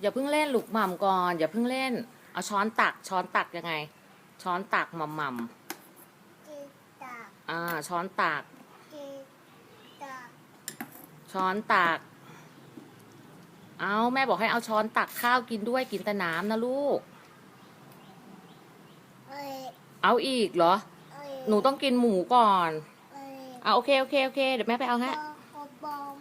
อย่าเพิ่งเล่นลูกหม่ำก่อน อย่าเพิ่งเล่น เอาช้อนตัก ช้อนตักยังไง ช้อนตักหม่ำหม่ำอ่า ช้อนตัก ช้อนตัก เอาแม่บอกให้เอาช้อนตักข้าวกินด้วยกินแต่น้ำนะลูก เอาอีกเหรอ หนูต้องกินหมูก่อนเอาโอเคโอเคโอเค เดี๋ยวแม่ไปเอาให้บอ